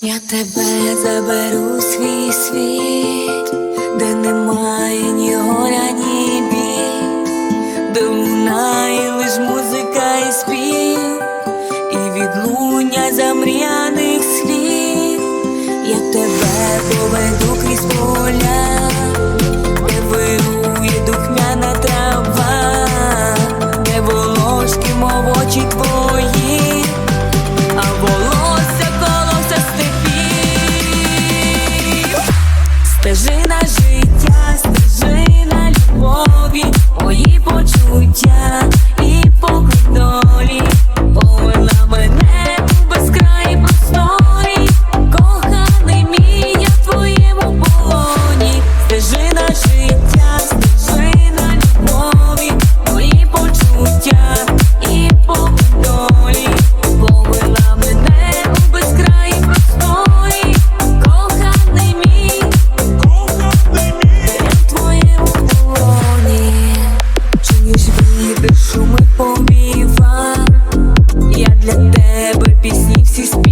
Я тебе заберу свій світ, де немає ні горя, ні біль, де лунає лиш музика і спів, і відлуння замріяних слів. Я тебе поведу крізь поля, стежина життя, стежина любові. Дишу шуми поміва, я для тебе пісні всі співаю